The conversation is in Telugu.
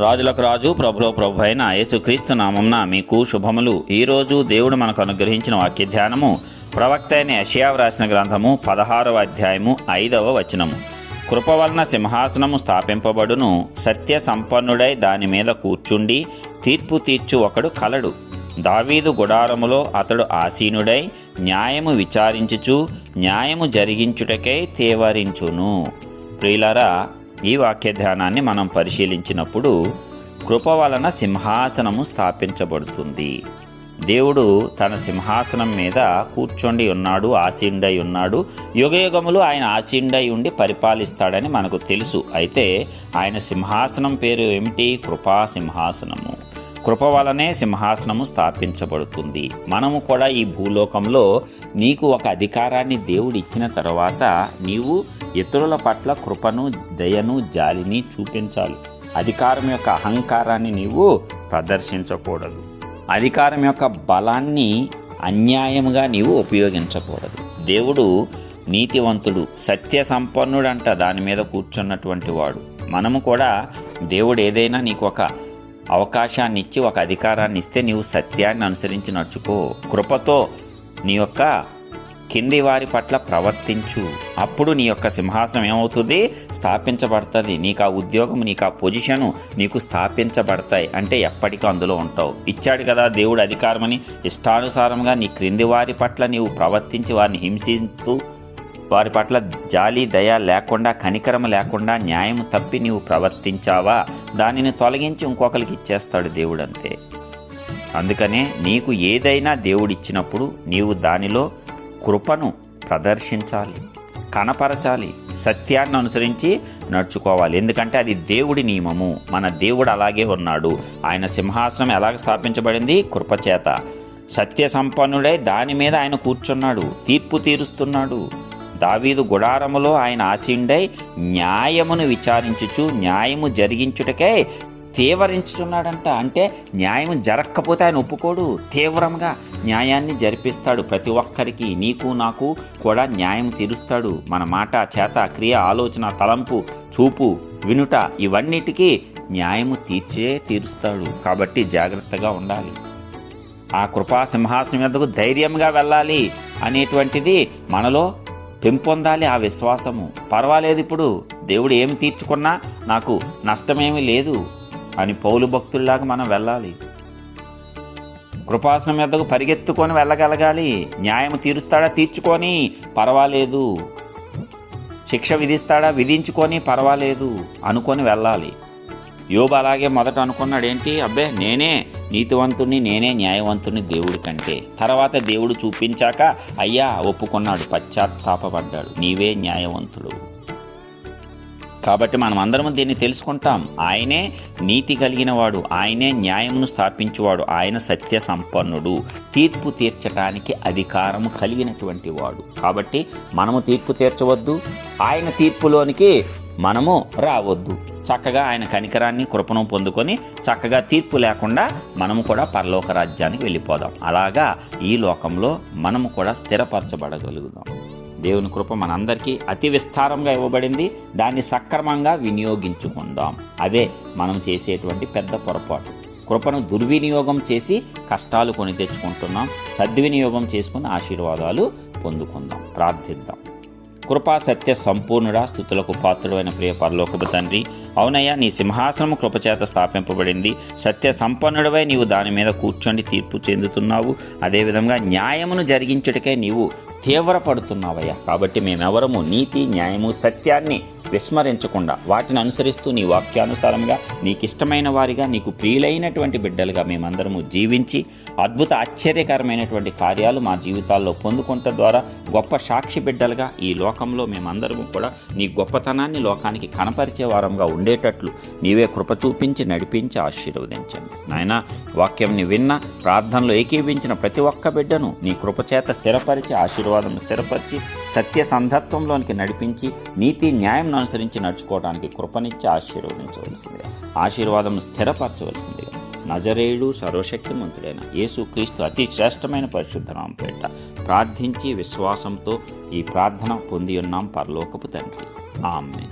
రాజులకు రాజు ప్రభులో ప్రభు అయిన యేసుక్రీస్తు నామంన మీకు శుభములు. ఈరోజు దేవుడు మనకు అనుగ్రహించిన వాక్య ధ్యానము ప్రవక్త అయిన యషయా వ్రాసిన గ్రంథము పదహారవ అధ్యాయము ఐదవ వచనము. కృప వలన సింహాసనము స్థాపింపబడును సత్య సంపన్నుడై దాని మీద కూర్చుండి తీర్పు తీర్చు ఒకడు కలడు. దావీదు గుడారములో అతడు ఆసీనుడై న్యాయము విచారించుచు న్యాయము జరిగించుటకై తేవరించును. ప్రియులారా ఈ వాక్య ధ్యానాన్ని మనం పరిశీలించినప్పుడు కృప వలన సింహాసనము స్థాపించబడుతుంది. దేవుడు తన సింహాసనం మీద కూర్చొండి ఉన్నాడు ఆసీండై ఉన్నాడు. యుగయుగములు ఆయన ఆసీండై ఉండి పరిపాలిస్తాడని మనకు తెలుసు. అయితే ఆయన సింహాసనం పేరు ఏమిటి? కృపా సింహాసనము. కృప వలనే సింహాసనము స్థాపించబడుతుంది. మనము కూడా ఈ భూలోకంలో నీకు ఒక అధికారాన్ని దేవుడు ఇచ్చిన తర్వాత నీవు ఇతరుల పట్ల కృపను దయను జాలిని చూపించాలి. అధికారం యొక్క అహంకారాన్ని నీవు ప్రదర్శించకూడదు. అధికారం యొక్క బలాన్ని అన్యాయముగా నీవు ఉపయోగించకూడదు. దేవుడు నీతివంతుడు సత్య సంపన్నుడంట దాని మీద కూర్చున్నటువంటి వాడు. మనము కూడా దేవుడు ఏదైనా నీకు ఒక అవకాశాన్ని ఇచ్చి ఒక అధికారాన్ని ఇస్తే నీవు సత్యాన్ని అనుసరించి నడుచుకో. కృపతో నీ యొక్క కింది వారి పట్ల ప్రవర్తించు. అప్పుడు నీ యొక్క సింహాసనం ఏమవుతుంది? స్థాపించబడుతుంది. నీకు ఆ ఉద్యోగం నీకు ఆ పొజిషను నీకు స్థాపించబడతాయి. అంటే ఎప్పటికీ అందులో ఉంటావు. ఇచ్చాడు కదా దేవుడు అధికారమని. ఇష్టానుసారంగా నీ క్రింది వారి పట్ల నీవు ప్రవర్తించి వారిని హింసిస్తూ వారి పట్ల జాలి దయ లేకుండా కనికరం లేకుండా న్యాయం తప్పి నీవు ప్రవర్తించావా? దానిని తొలగించి ఇంకొకరికి ఇచ్చేస్తాడు దేవుడు అంతే అందుకనే నీకు ఏదైనా దేవుడిచ్చినప్పుడు నీవు దానిలో కృపను ప్రదర్శించాలి కనపరచాలి సత్యాన్ని అనుసరించి నడుచుకోవాలి. ఎందుకంటే అది దేవుడి నియమము. మన దేవుడు అలాగే ఉన్నాడు. ఆయన సింహాసనం ఎలాగ స్థాపించబడింది? కృపచేత. సత్య సంపన్నుడై దాని మీద ఆయన కూర్చున్నాడు. తీర్పు తీరుస్తున్నాడు. దావీదు గుడారములో ఆయన ఆశీండై న్యాయమును విచారించుచు న్యాయము జరిగించుటకై తీవ్రించుచున్నాడంట అంటే న్యాయం జరగకపోతే ఆయన ఒప్పుకోడు. తీవ్రంగా న్యాయాన్ని జరిపిస్తాడు ప్రతి ఒక్కరికి. నీకు నాకు కూడా న్యాయం తీరుస్తాడు. మన మాట చేత క్రియ ఆలోచన తలంపు చూపు వినుట ఇవన్నిటికీ న్యాయము తీర్చే తీరుస్తాడు. కాబట్టి జాగ్రత్తగా ఉండాలి. ఆ కృపా సింహాసనం మీదకు ధైర్యంగా వెళ్ళాలి అనేటువంటిది మనలో పెంపొందాలి ఆ విశ్వాసము. పర్వాలేదు ఇప్పుడు. దేవుడు ఏమి తీర్చుకున్నా నాకు నష్టమేమీ లేదు. అని పౌలు భక్తుల్లాగా మనం వెళ్ళాలి. కృపాసనం మీదకు పరిగెత్తుకొని వెళ్ళగలగాలి. న్యాయం తీరుస్తాడా తీర్చుకొని పర్వాలేదు. శిక్ష విధిస్తాడా విధించుకొని పర్వాలేదు అనుకొని వెళ్ళాలి. యోబు అలాగే మొదట అనుకున్నాడు ఏంటి అబ్బే నేనే నీతివంతుని నేనే న్యాయవంతుని దేవుడి కంటే. తర్వాత దేవుడు చూపించాక అయ్యా ఒప్పుకున్నాడు పశ్చాత్తాపడ్డాడు నీవే న్యాయవంతుడు. కాబట్టి మనం అందరం దీన్ని తెలుసుకుంటాం. ఆయనే నీతి కలిగిన వాడు ఆయనే న్యాయమును స్థాపించువాడు. ఆయన సత్య సంపన్నుడు తీర్పు తీర్చడానికి అధికారము కలిగినటువంటి వాడు. కాబట్టి మనము తీర్పు తీర్చవద్దు. ఆయన తీర్పులోనికి మనము రావద్దు. చక్కగా ఆయన కనికరాన్ని కృపను పొందుకొని చక్కగా తీర్పు లేకుండా మనము కూడా పరలోక రాజ్యానికి వెళ్ళిపోదాం. అలాగా ఈ లోకంలో మనము కూడా స్థిరపరచబడగలుగుదాం. దేవుని కృప మనందరికీ అతి విస్తారంగా ఇవ్వబడింది. దాన్ని సక్రమంగా వినియోగించుకుందాం. అదే మనం చేసేటువంటి పెద్ద పొరపాటు. కృపను దుర్వినియోగం చేసి కష్టాలు కొని తెచ్చుకుంటున్నాం. సద్వినియోగం చేసుకుని ఆశీర్వాదాలు పొందుకుందాం. ప్రార్థిద్దాం. కృపా సత్య సంపూర్ణుడా స్థుతులకు పాత్రుడైన ప్రియ పరలోకపు తండ్రి అవునయ్యా నీ సింహాసనము కృపచేత స్థాపింపబడింది. సత్య సంపన్నుడవై నీవు దాని మీద కూర్చొని తీర్పు చెందుతున్నావు. అదేవిధంగా న్యాయమును జరిగించుటకే నీవు తీవ్రపడుతున్నావయ్యా. కాబట్టి మేమెవరము నీతి న్యాయము సత్యాన్ని విస్మరించకుండా వాటిని అనుసరిస్తూ నీ వాక్యానుసారంగా నీకు ఇష్టమైన వారిగా నీకు ప్రియులైనటువంటి బిడ్డలుగా మేమందరము జీవించి అద్భుత ఆశ్చర్యకరమైనటువంటి కార్యాలు మా జీవితాల్లో పొందుకుంట ద్వారా గొప్ప సాక్షి బిడ్డలుగా ఈ లోకంలో మేమందరము కూడా నీ గొప్పతనాన్ని లోకానికి కనపరిచే వారంగా ఉండేటట్లు నీవే కృప చూపించి నడిపించి ఆశీర్వదించండి. నాయన వాక్యంని విన్న ప్రార్థనలో ఏకీవించిన ప్రతి ఒక్క బిడ్డను నీ కృపచేత స్థిరపరిచి ఆశీర్వాదం స్థిరపరిచి సత్య సంధత్వంలోనికి నడిపించి నీతి న్యాయం అనుసరించి నడుచుకోవడానికి కృపనిచ్చి ఆశీర్వదించవలసిందిగా ఆశీర్వాదం స్థిరపరచవలసిందిగా నజరేయుడు సర్వశక్తిమంతుడైన యేసుక్రీస్తు అతి శ్రేష్టమైన పరిశుద్ధనాం పేట ప్రార్థించి విశ్వాసంతో ఈ ప్రార్థన పొంది ఉన్నాం పరలోకపు తండ్రి. ఆమె